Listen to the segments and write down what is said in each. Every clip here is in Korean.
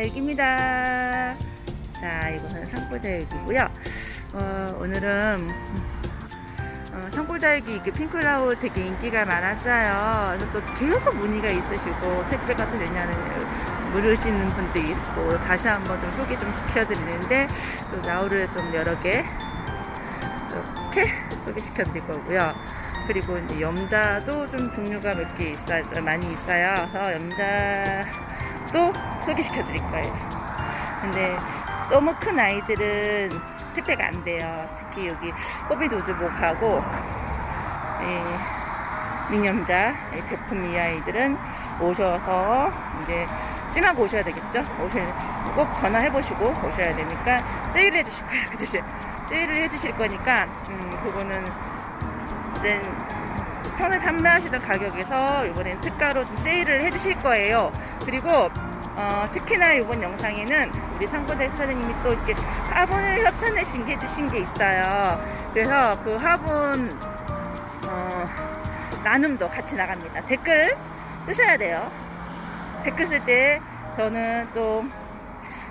산골달기입니다. 자, 이곳은 산골달기고요. 어, 오늘은 어, 산골달기 이게 핑클라우 되게 인기가 많았어요. 그래서 또 계속 문의가 있으시고 택배가 또 되냐는 물으시는 분도 있고 다시 한번 좀 소개 좀 시켜드리는데 또 나우를 좀 여러 개 이렇게 소개시켜 드릴 거고요. 그리고 이제 염자도 좀 종류가 몇 개 있어요. 많이 있어요. 그래서 염자도 소개시켜 드릴 거예요. 근데 너무 큰 아이들은 택배가 안 돼요. 특히 여기 호비도즈복하고 민염자 이 제품 이 아이들은 오셔서 이제 찜하고 오셔야 되겠죠. 오셔야 꼭 전화해 보시고 오셔야 되니까 세일을 해 주실 거예요. 그 대신 세일을 해 주실 거니까 음 그거는 이제 편을 판매하시던 가격에서 이번엔 특가로 좀 세일을 해 주실 거예요. 그리고 어, 특히나 이번 영상에는 우리 상고대 사장님이 또 이렇게 화분을 협찬해 주신 게, 주신 게 있어요. 그래서 그 화분 어, 나눔도 같이 나갑니다. 댓글 쓰셔야 돼요. 댓글 쓸 때 저는 또,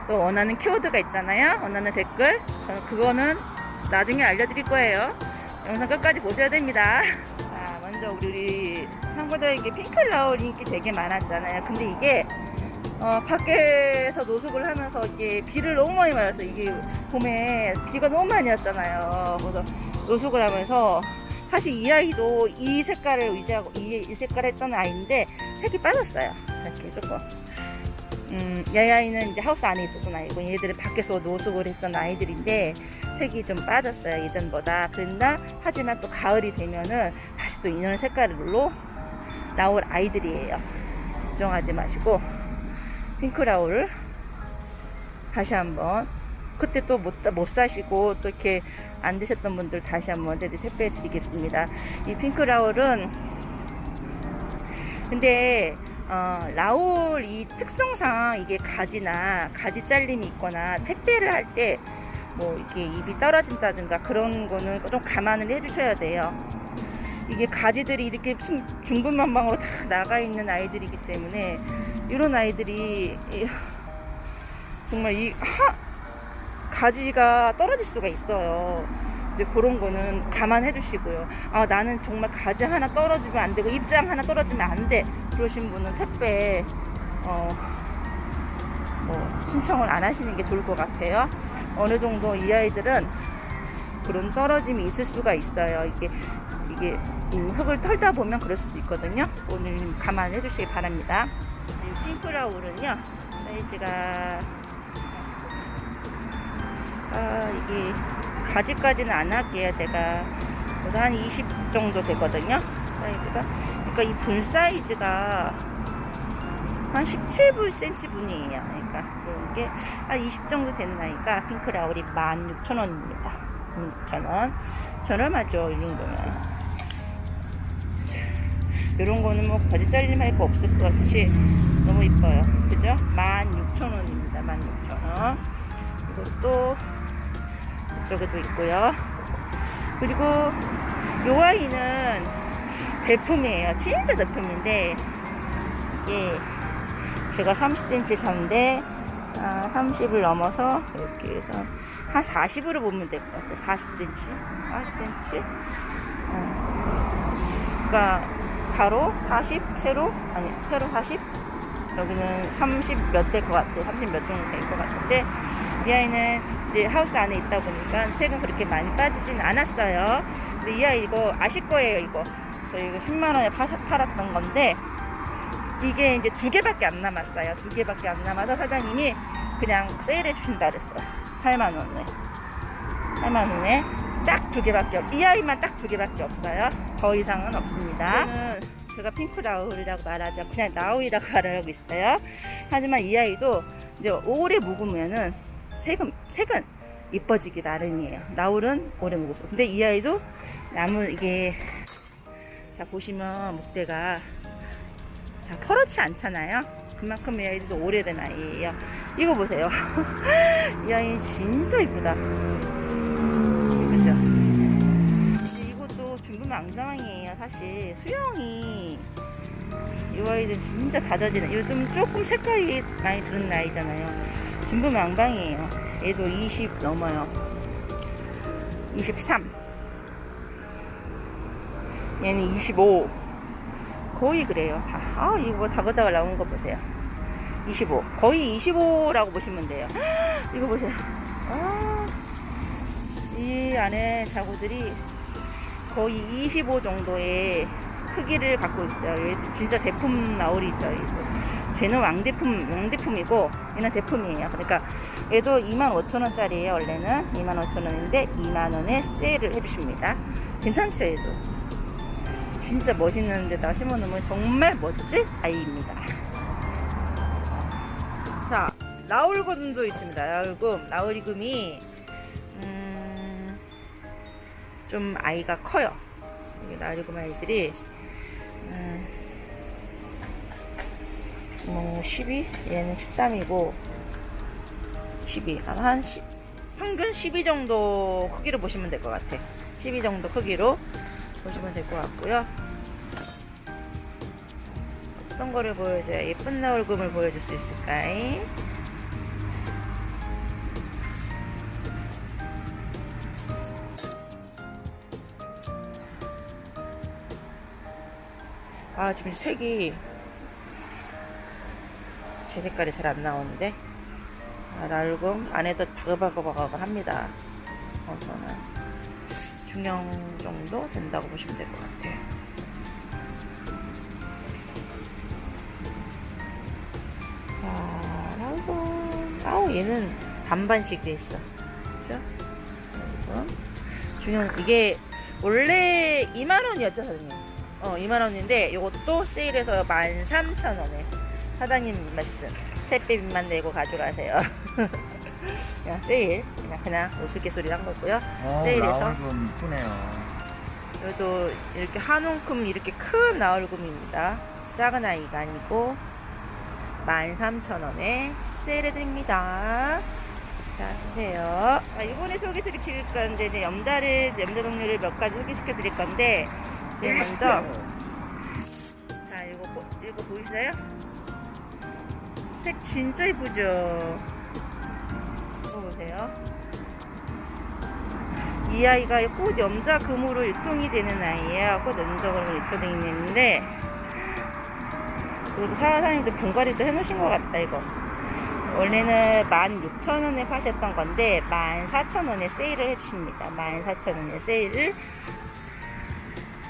또 원하는 키워드가 있잖아요. 원하는 댓글. 저는 그거는 나중에 알려드릴 거예요. 영상 끝까지 보셔야 됩니다. 자, 먼저 우리 상고대에게 핑클 라울 인기 되게 많았잖아요. 근데 이게 어, 밖에서 노숙을 하면서 이게 비를 너무 많이 맞았어요. 이게 봄에 비가 너무 많이 왔잖아요. 그래서 노숙을 하면서 사실 이 아이도 이 색깔을 의지하고 이, 이 색깔 했던 아이인데 색이 빠졌어요. 이렇게 조금. 음, 이 아이는 이제 하우스 안에 있었던 아이고 얘들은 밖에서 노숙을 했던 아이들인데 색이 좀 빠졌어요 예전보다 그랬나 하지만 또 가을이 되면은 다시 또 이런 색깔로 나올 아이들이에요 걱정하지 마시고 핑크라울. 다시 한번. 그때 또 못 못 사시고 또 이렇게 안 드셨던 분들 다시 한번 택배해 드리겠습니다. 이 핑크라울은 근데 어, 라올 이 특성상 이게 가지나 가지 잘림이 있거나 택배를 할 때 뭐 이게 입이 떨어진다든가 그런 거는 좀 감안을 해주셔야 돼요. 이게 가지들이 이렇게 중- 중구난방으로 다 나가 있는 아이들이기 때문에 이런 아이들이 이- 정말 이 하, 가지가 떨어질 수가 있어요. 이제 그런 거는 감안해 주시고요. 아, 나는 정말 가지 하나 떨어지면 안 되고 입장 하나 떨어지면 안 돼. 그러신 분은 택배 어, 뭐 신청을 안 하시는 게 좋을 것 같아요. 어느 정도 이 아이들은 그런 떨어짐이 있을 수가 있어요. 이게 이게 음, 흙을 털다 보면 그럴 수도 있거든요. 오늘 감안해 주시기 바랍니다. 이 핑크라울은요 사이즈가 아 이게 가지까지는 안 할게요. 제가 그래도 한20 정도 되거든요. 사이즈가. 그러니까 이불 사이즈가 한 17cm 분이에요. 그러니까 이런 게한 20 정도 되는 아이가 핑크라울이 16,000원입니다. 16,000원. 저렴하죠, 이 정도면. 이런 거는 뭐 바지 잘림 할 거 없을 것 같이 너무 이뻐요. 그죠? 16,000원입니다. 16,000원. 그리고 또 이쪽에도 있고요. 그리고 요 아이는 대품이에요. 진짜 대품인데 이게 제가 30cm 전데 아, 30을 넘어서 이렇게 해서 한 40으로 보면 될 것 같아요. 40cm, 40cm. 어. 그러니까 가로 40, 세로 아니 세로 40. 여기는 30 몇 될 것 같아요. 30 몇 정도 될 것 같은데 이 아이는 이제 하우스 안에 있다 보니까 색은 그렇게 많이 빠지진 않았어요. 근데 이 아이 이거 아실 거예요, 이거. 저희가 10만 원에 파, 팔았던 건데 이게 이제 두 개밖에 안 남았어요. 두 개밖에 안 남아서 사장님이 그냥 세일해 주신다 그랬어요. 8만 원에. 8만 원에 딱 두 개밖에 없. 이 아이만 딱 두 개밖에 없어요. 더 이상은 없습니다. 제가 핑크 라울이라고 말하죠. 그냥 라울이라고 말하고 있어요. 하지만 이 아이도 이제 오래 묵으면은 색은 색은 이뻐지기 나름이에요. 라울은 오래 묵었어. 근데 이 아이도 나무 이게 자 보시면 목대가 자 퍼렇지 않잖아요. 그만큼 이 아이도 오래된 아이예요. 이거 보세요. 이 아이 진짜 이쁘다. 중구망상이에요. 사실. 수영이 이 아이는 진짜 다져지는 요즘 조금 색깔이 많이 드는 나이잖아요. 진부 망방이에요. 얘도 20 넘어요. 23 얘는 25 거의 그래요. 다. 아 이거 뭐 다그다가 나오는 거 보세요. 25 거의 25라고 보시면 돼요. 이거 보세요. 아, 이 안에 자구들이 거의 25 정도의 크기를 갖고 있어요. 얘 진짜 대품 나올이죠. 얘도. 쟤는 왕대품, 왕대품이고 얘는 대품이에요. 그러니까 얘도 25,000원짜리예요. 원래는 25,000원인데 2만원에 세일을 해주십니다. 괜찮죠 얘도? 진짜 멋있는 데다 심어놓으면 정말 멋진 아이입니다. 자, 라울금도 있습니다. 라울금. 라울금이 좀 아이가 커요. 여기 라울금 아이들이 음, 뭐 12? 얘는 13이고 12. 한, 한 10, 평균 12 정도 크기로 보시면 될 것 같아. 12 정도 크기로 보시면 될 것 같고요. 어떤 거를 보여줘야 예쁜 나올금을 보여줄 수 있을까요? 아 지금 색이 제 색깔이 잘 안 나오는데? 자, 랄금 안에도 바글바글바글 합니다. 우선은 중형 정도 된다고 보시면 될 것 같아요. 자 랄금 아우 얘는 반반씩 돼 있어. 그죠? 랄금 중형 이게 원래 2만원이었죠 사장님 어, 2만원인데 이것도 세일해서 13,000원에. 사장님 말씀. 택배비만 내고 가져가세요. 그냥 세일. 그냥 그냥 우스갯소리 한 거고요. 어, 세일해서. 나올금 이쁘네요. 이것도 이렇게 한 움큼 이렇게 큰 나얼금입니다. 작은 아이가 아니고 13,000원에 세일해드립니다. 자 주세요. 아, 이번에 소개드릴 건데 이제 염자를 염자 종류를 몇 가지 소개시켜 드릴 건데 제일 먼저. 자 이거 보, 이거 보이세요? 색 진짜 이쁘죠? 이거 보세요. 이 아이가 꽃 염자 금으로 유통이 되는 아이예요. 꽃 염자 금으로 유통되어 있는데 그리고 사장님도 분갈이도 해놓으신 것 같다 이거. 원래는 16,000원에 파셨던 건데 14,000원에 세일을 해주십니다. 14,000원에 세일을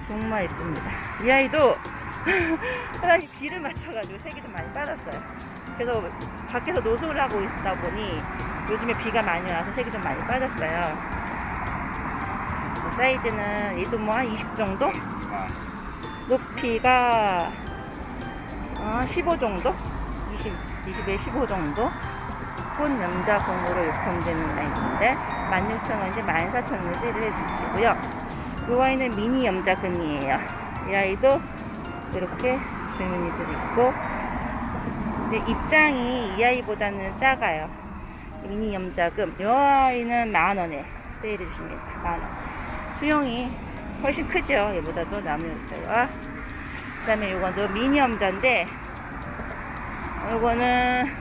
정말 예쁩니다. 이 아이도 사실 비를 맞춰가지고 색이 좀 많이 빠졌어요. 그래서 밖에서 노숙을 하고 있다 보니 요즘에 비가 많이 와서 색이 좀 많이 빠졌어요. 뭐 사이즈는 얘도 뭐 한 20 정도? 높이가 어, 15 정도? 20, 20에 15 정도? 꽃 염자공으로 유통되는 아이인데 16,000원인지 14,000원에 세일을 해주시고요. 이 아이는 미니 염자금이에요. 이 아이도 이렇게 주문이들 있고, 근데 입장이 이 아이보다는 작아요. 미니 염자금. 이 아이는 만 원에 세일해 주십니다. 만 원. 수영이 훨씬 크죠. 얘보다도 나무였다가. 그 다음에 이건도 미니 염자인데, 이거는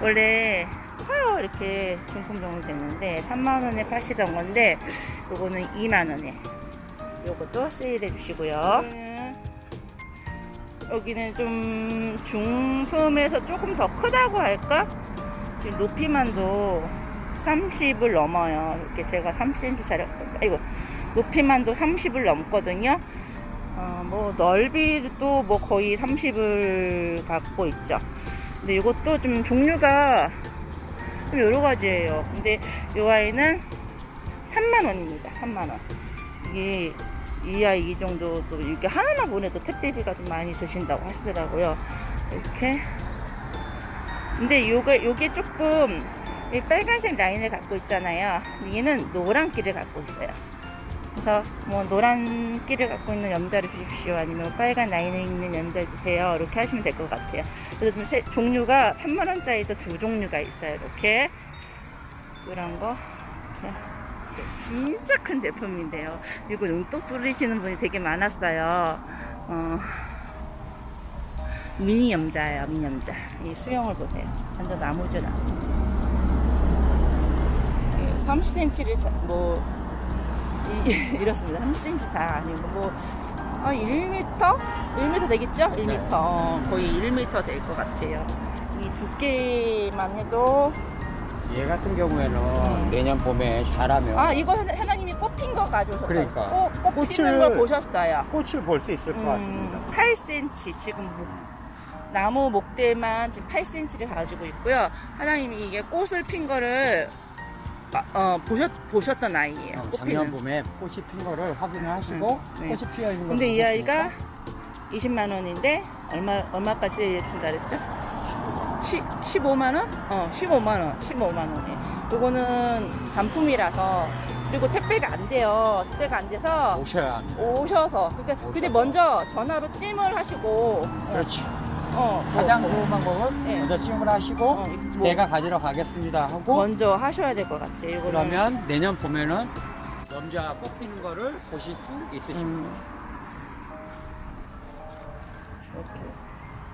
원래 커요. 이렇게 중품 정도 됐는데, 3만원에 파시던 건데, 요거는 2만원에. 요것도 세일해 주시고요. 여기는 좀 중품에서 조금 더 크다고 할까? 지금 높이만도 30을 넘어요. 이렇게 제가 3cm 자력, 아이고, 높이만도 30을 넘거든요. 어, 뭐, 넓이도 뭐 거의 30을 갖고 있죠. 근데 이것도 좀 종류가 좀 여러 가지예요. 근데 이 아이는 3만 원입니다. 3만 원. 이게 이 아이 이 정도도 이렇게 하나만 보내도 택배비가 좀 많이 드신다고 하시더라고요. 이렇게. 근데 요게, 요게 조금 이 빨간색 라인을 갖고 있잖아요. 얘는 노란기를 갖고 있어요. 그래서 뭐 노란기를 갖고 있는 염자를 주십시오. 아니면 빨간 라인에 있는 염자를 주세요. 이렇게 하시면 될 것 같아요. 그래서 좀 세- 종류가 3만원짜리도 두 종류가 있어요. 이렇게. 이런 거. 이렇게. 진짜 큰 제품인데요. 이거 눈독 뚫리시는 분이 되게 많았어요. 어, 미니 염자예요, 미니 염자. 이 수영을 보세요. 완전 나무죠, 나무. 30cm를 뭐 이, 이렇습니다. 30cm 잘 아니고 뭐 아, 1m? 1m 되겠죠? 1m 네. 어, 거의 1m 될 것 같아요. 이 두께만 해도 얘 같은 경우에는 음. 내년 봄에 자라면 아 이거 하나- 하나님이 꽃핀 거 가져오셨어요. 그러니까. 꽃, 꽃 피는 꽃을- 걸 보셨어요. 꽃을 볼 수 있을 것 같습니다. 음, 8cm 지금 목, 나무 목대만 지금 8cm를 가지고 있고요. 하나님이 이게 꽃을 핀 거를 아, 어, 보셨 보셨던 아이예요. 어, 꽃 작년 피는. 봄에 꽃이 핀 거를 확인을 하시고 음, 네. 꽃이 피어 있는 걸 근데 이 아이가 보셨으니까 20만 원인데 얼마 얼마까지 준다 그랬죠? 10, 15만 원? 어, 15만 원. 15만 원에. 요거는 단품이라서 그리고 택배가 안 돼요. 택배가 안 돼서 오셔야 합니다. 오셔서 그러니까 근데 오셔서. 먼저 전화로 찜을 하시고 어, 그렇지. 어, 뭐, 가장 뭐, 좋은 방법은 네. 먼저 찜을 하시고 어, 뭐, 내가 가지러 가겠습니다 하고 먼저 하셔야 될 것 같아요. 이거는 그러면 내년 봄에는 염자 뽑히는 거를 보실 수 있으십니다. 음. 이렇게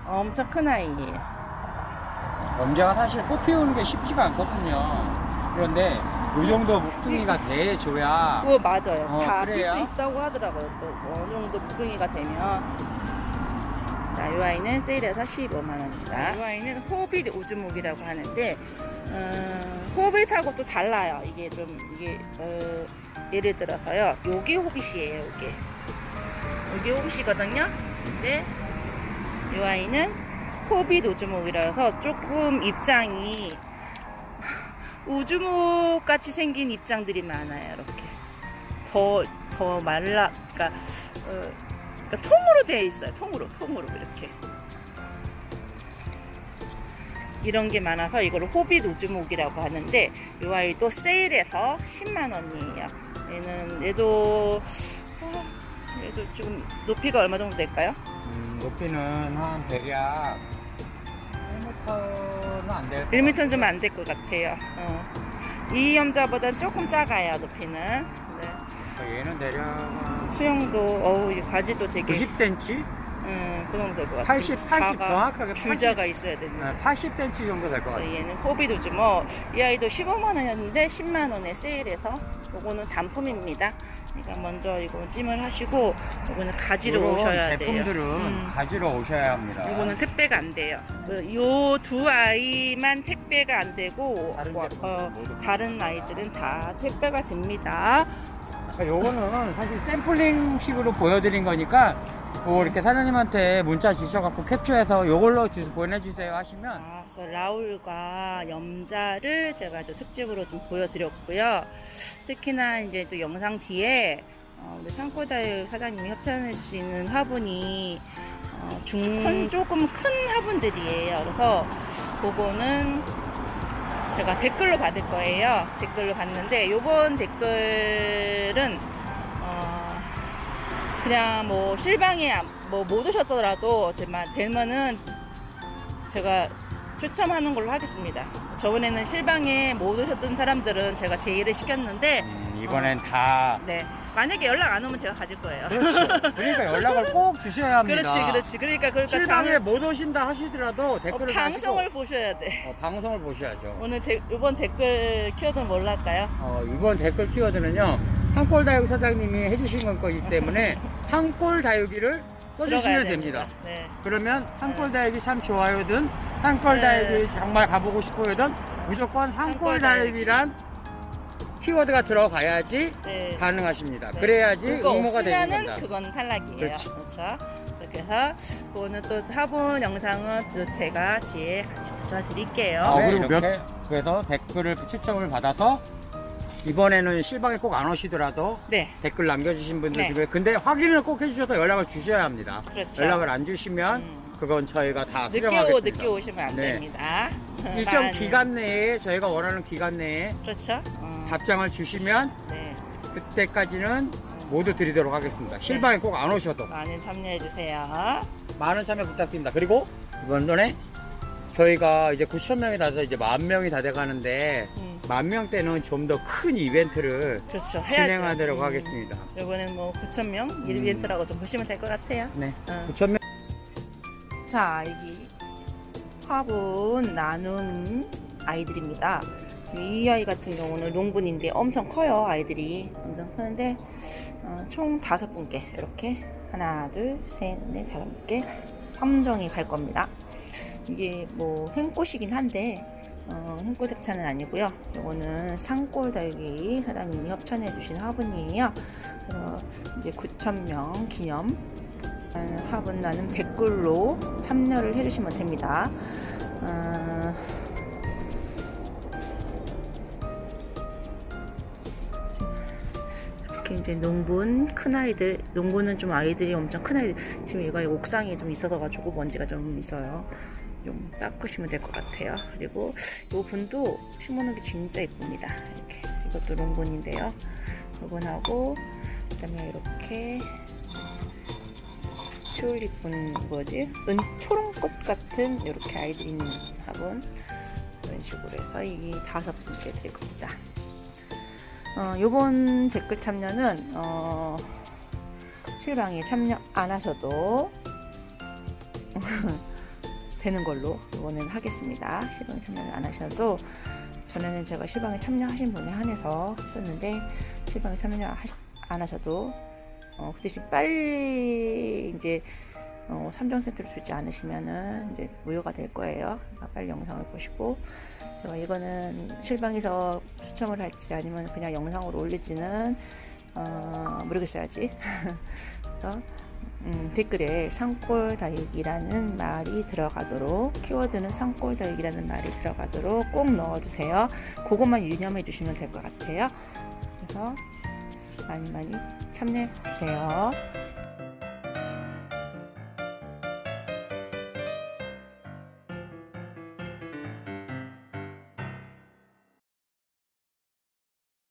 엄청 큰 아이예요. 염자가 사실 뽑히우는 게 쉽지가 않거든요. 그런데 이 정도 묵둥이가 돼줘야 그거 맞아요. 어, 다 필 그래요? 수 있다고 하더라고요. 또 어느 정도 무등이가 되면. 자, 이 아이는 세일해서 15만 원입니다. 이 아이는 호빗 우주목이라고 하는데, 음, 호빗하고 또 달라요. 이게 좀 이게 어, 예를 들어서요. 요게 호빗이에요. 요게. 요게 호빗이거든요. 근데 이 아이는 호빗 우주목이라서 조금 입장이 우주목 같이 생긴 입장들이 많아요. 이렇게 더 더 말라, 그러니까, 어, 그러니까 통으로 되어 있어요. 통으로, 통으로 이렇게. 이런 게 많아서 이거를 호빗 우주목이라고 하는데 이 아이도 세일해서 10만 원이에요. 얘는 얘도 아, 얘도 지금 높이가 얼마 정도 될까요? 음, 높이는 한 대략 1m는 안 될. 1m는 좀 안 될 것 같아요. 어. 이 염자보다는 조금 작아요, 높이는. 네. 거. 얘는 대략 수영도, 어우, 이 바지도 되게, 90cm, 음, 그 정도 될것 같아요. 80, 80 자가, 정확하게 줄자가 있어야 되는. 80cm 정도 될 것 같아요. 얘는 호비도즈 뭐, 이 아이도 15만 원이었는데 10만 원에 세일해서, 요거는 단품입니다. 그러니까 먼저 이거 찜을 하시고, 요거는 가지러 이런 오셔야 돼요. 제품들은 음. 가지러 오셔야 합니다. 이거는 택배가 안 돼요. 요두 아이만 택배가 안 되고 다른 어, 어, 모두. 다른 아이들은 다 택배가 됩니다. 그러니까 요거는 사실 샘플링식으로 보여드린 거니까 뭐 이렇게 사장님한테 문자 주셔갖고 캡처해서 요걸로 주- 보내주세요 하시면 아, 그래서 라울과 염자를 제가 또 특집으로 좀 보여드렸고요. 특히나 이제 또 영상 뒤에 어, 우리 창고다일 사장님이 협찬해 주시는 화분이 어, 중 조금 큰 화분들이에요. 그래서 그거는 제가 댓글로 받을 거예요. 댓글로 받는데 요번 댓글은 어, 그냥 뭐 실방에 뭐 못 오셨더라도 제만 되면은 제가 추첨하는 걸로 하겠습니다. 저번에는 실방에 못 오셨던 사람들은 제가 제의를 시켰는데 음, 이번엔 다네 만약에 연락 안 오면 제가 가질 거예요. 그렇죠. 그러니까 연락을 꼭 주셔야 합니다. 그렇지, 그렇지. 그러니까 그러니까 실방에 장- 못 오신다 하시더라도 어, 댓글을 방송을 다시고 보셔야 돼. 어, 방송을 보셔야죠. 오늘 데, 이번 댓글 키워드는 뭘로 할까요? 어, 이번 댓글 키워드는요 한골 다육 사장님이 해주신 거기 때문에 한골 다육이를 써주시면 됩니다. 네. 그러면 한골 다육이 참 좋아요든 한골 네. 다육이 정말 가보고 싶어요든 무조건 한골 한골 다육이. 다육이란 키워드가 들어가야지 네. 가능하십니다. 네. 그래야지 응모가 되는 겁니다. 그건 탈락이에요. 그렇지. 그렇죠. 그렇게 해서 오늘 또 화분 영상은 또 제가 뒤에 같이 붙여드릴게요. 아, 네. 그리고 몇, 그래서 댓글을 추첨을 받아서 이번에는 실방에 꼭 안 오시더라도 네, 댓글 남겨주신 분들 네. 중에 근데 확인을 꼭 해주셔서 연락을 주셔야 합니다. 그렇죠. 연락을 안 주시면 음. 그건 저희가 다 늦게 오 수령하겠습니다. 늦게 오시면 안 네. 됩니다. 일정. 기간 내에 저희가 원하는 기간 내에 그렇죠. 어, 답장을 주시면 네, 그때까지는 모두 드리도록 하겠습니다. 실방에 꼭 안 오셔도 많이 참여해 주세요. 많은 참여 부탁드립니다. 그리고 이번 전에 저희가 이제 9천 명이 다 돼서 이제 만 명이 다 돼가는데 음, 만명 때는 좀 더 큰 이벤트를 그렇죠. 해야죠. 진행하도록 음, 하겠습니다. 이번엔 뭐 9천 명 음. 이벤트라고 좀 보시면 될 것 같아요. 네, 어. 9천 명. 자, 여기 화분 나눔 아이들입니다. 지금 이 아이 같은 경우는 농분인데 엄청 커요, 아이들이. 엄청 크는데, 어, 총 다섯 분께, 이렇게. 하나, 둘, 셋, 넷, 다섯 분께 3정이 갈 겁니다. 이게 뭐 행꽃이긴 한데, 어, 협찬은 아니고요. 이거는 산골 달기 사장님이 협찬해 주신 화분이에요. 그래서 이제 9,000명 기념 어, 화분 나눔 댓글로 참여를 해주시면 됩니다. 어, 이렇게 이제 농분 큰 아이들 농구는 좀 아이들이 엄청 큰 아이들 지금 얘가 옥상에 좀 있어서 가지고 먼지가 좀 있어요. 좀 닦으시면 될 것 같아요. 그리고 이 분도 심어놓은 게 진짜 이쁩니다. 이렇게 이것도 농분인데요. 이분하고 그다음에 이렇게 튤립분 뭐지? 은 초롱꽃 같은 이렇게 아이들 있는 화분 이런 식으로 해서 이 다섯 분께 드릴 겁니다. 어, 요번 댓글 참여는 어, 실방에 참여 안 하셔도 되는 걸로 이번엔 하겠습니다. 실방에 참여를 안 하셔도 전에는 제가 실방에 참여하신 분에 한해서 했었는데 실방에 참여 하시- 안 하셔도 어, 그 대신 빨리 이제 어, 3종 세트를 주지 않으시면은 이제 무효가 될 거예요. 빨리 영상을 보시고 제가 이거는 실방에서 추첨을 할지 아니면 그냥 영상으로 올릴지는 어, 모르겠어야지. 그래서 음, 댓글에 산골 다육이라는 말이 들어가도록 키워드는 산골 다육이라는 말이 들어가도록 꼭 넣어주세요. 그것만 유념해 주시면 될 것 같아요. 그래서 많이 많이 참여해 주세요.